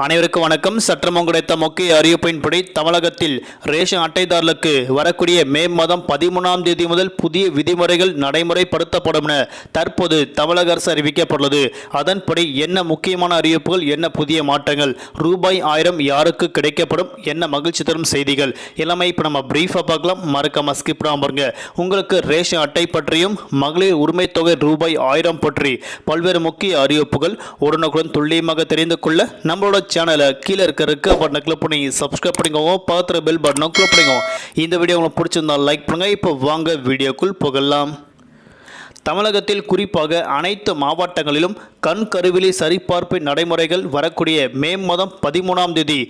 அனைவருக்கும் வணக்கம். சற்றமும் கிடைத்த முக்கிய அறிவிப்பின்படி தமிழகத்தில் ரேஷன் அட்டைதாரர்களுக்கு வரக்கூடிய மே மாதம் பதிமூணாம் தேதி முதல் புதிய விதிமுறைகள் நடைமுறைப்படுத்தப்படும் என தற்போது தமிழக அரசு அறிவிக்கப்பட்டுள்ளது. அதன்படி என்ன முக்கியமான அறிவிப்புகள் என்ன புதிய மாற்றங்கள் ரூபாய் ஆயிரம் யாருக்கு கிடைக்கப்படும் என்ன மகிழ்ச்சி தரும் செய்திகள் எல்லாமே இப்போ நம்ம பிரீஃபாக பார்க்கலாம். மறக்காம ஸ்கிப் பாருங்க. உங்களுக்கு ரேஷன் அட்டை பற்றியும் மகளிர் உரிமை தொகை ரூபாய் ஆயிரம் பற்றி பல்வேறு முக்கிய அறிவிப்புகள் உடனுக்குடன் துல்லியமாக தெரிந்து கொள்ள நம்மளோட சேனலை கீழே இருக்க இருக்க பட்டனை கிளிக் பண்ணி சப்ஸ்கிரைப் பண்ணிக்கோங்க. பார்த்துற பெல் பட்டனை கிளிக் பண்ணிக்கோங்க. இந்த வீடியோ உங்களுக்கு பிடிச்சிருந்தா லைக் பண்ணுங்க. இப்போ வாங்க வீடியோக்குள் புகழலாம் தமிழகத்தில் குறிப்பாக அனைத்து மாவட்டங்களிலும் கண் கருவிலி சரிபார்ப்பு நடைமுறைகள் வரக்கூடிய மே மாதம் பதிமூணாம் தேதி.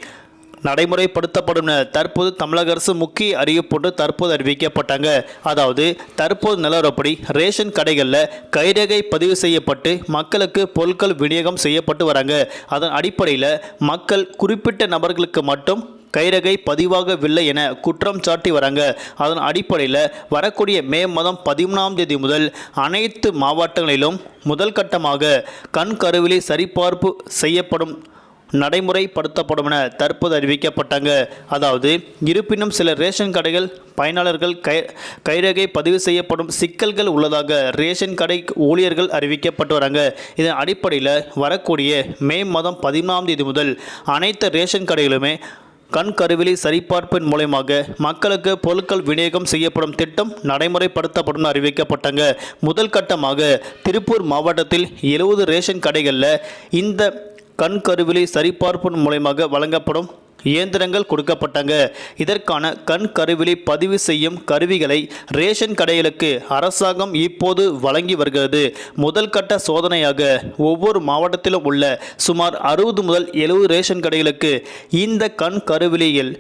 நடைமுறைப்படுத்தப்படும் என தற்போது தமிழக அரசு முக்கிய அறிவிப்பொன்று தற்போது அறிவிக்கப்பட்டாங்க. அதாவது தற்போது நிலவரப்படி ரேஷன் கடைகளில் கைரேகை பதிவு செய்யப்பட்டு மக்களுக்கு பொருட்கள் விநியோகம் செய்யப்பட்டு வராங்க. அதன் அடிப்படையில் மக்கள் குறிப்பிட்ட நபர்களுக்கு மட்டும் கைரகை பதிவாகவில்லை என குற்றம் சாட்டி வராங்க. அதன் அடிப்படையில் வரக்கூடிய மே மாதம் பதிமூணாம் தேதி முதல் அனைத்து மாவட்டங்களிலும் முதல் கட்டமாக கண் கருவிழி சரிபார்ப்பு செய்யப்படும் நடைமுறைப்படுத்தப்படும் என தற்போது அறிவிக்கப்பட்டாங்க. அதாவது இருப்பினும் சில ரேஷன் கடைகள் பயனாளர்கள் கை கைரேகை பதிவு செய்யப்படும் சிக்கல்கள் உள்ளதாக ரேஷன் கடை ஊழியர்கள் அறிவிக்கப்பட்டு வராங்க. இதன் அடிப்படையில் வரக்கூடிய மே மாதம் பதினாம் தேதி முதல் அனைத்து ரேஷன் கடைகளுமே கண் கருவிழி சரிபார்ப்பின் மூலயமாக மக்களுக்கு பொருட்கள் விநியோகம் செய்யப்படும் திட்டம் நடைமுறைப்படுத்தப்படும் அறிவிக்கப்பட்டாங்க. முதல் கட்டமாக திருப்பூர் மாவட்டத்தில் எழுபது ரேஷன் கடைகளில் இந்த கண் கருவிலை சரிபார்ப்பின் மூலயமாக வழங்கப்படும் இயந்திரங்கள் கொடுக்கப்பட்டாங்க. இதற்கான கண் கருவிழி பதிவு செய்யும் கருவிகளை ரேஷன் கடைகளுக்கு அரசாங்கம் இப்போது வழங்கி வருகிறது. முதல் கட்ட சோதனையாக ஒவ்வொரு மாவட்டத்திலும் உள்ள சுமார் அறுபது முதல் எழுபது ரேஷன் கடைகளுக்கு இந்த கண் கருவிழியில்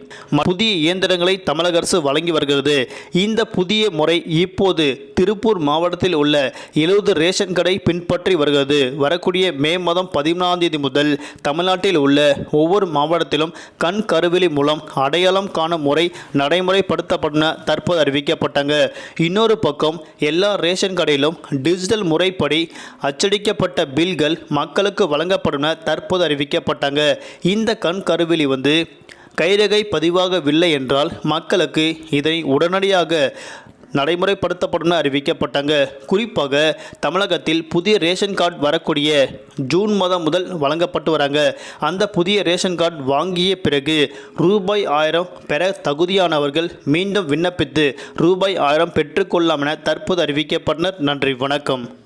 புதிய இயந்திரங்களை தமிழக அரசு வழங்கி வருகிறது. இந்த புதிய முறை இப்போது திருப்பூர் மாவட்டத்தில் உள்ள எழுபது ரேஷன் கடை பின்பற்றி வருகிறது. வரக்கூடிய மே மாதம் பதிமூணாம் தேதி முதல் தமிழ்நாட்டில் உள்ள ஒவ்வொரு மாவட்டத்திலும் கண் கருவிழி மூலம் அடையாளம் காணும் முறை நடைமுறைப்படுத்தப்படும் தற்போது அறிவிக்கப்பட்டாங்க. இன்னொரு பக்கம் எல்லா ரேஷன் கடையிலும் டிஜிட்டல் முறைப்படி அச்சடிக்கப்பட்ட பில்கள் மக்களுக்கு வழங்கப்படும் தற்போது அறிவிக்கப்பட்டாங்க. இந்த கண் கருவிலி வந்து கைரகை பதிவாகவில்லை என்றால் மக்களுக்கு இதை உடனடியாக நடைமுறைப்படுத்தப்படும் அறிவிக்கப்பட்டாங்க. குறிப்பாக தமிழகத்தில் புதிய ரேஷன் கார்டு வரக்கூடிய ஜூன் மாதம் முதல் வழங்கப்பட்டு வராங்க. அந்த புதிய ரேஷன் கார்டு வாங்கிய பிறகு ரூபாய் ஆயிரம் பெற தகுதியானவர்கள் மீண்டும் விண்ணப்பித்து ரூபாய் ஆயிரம் பெற்றுக்கொள்ளலாம் என தற்போது அறிவிக்கப்பட்டனர். நன்றி வணக்கம்.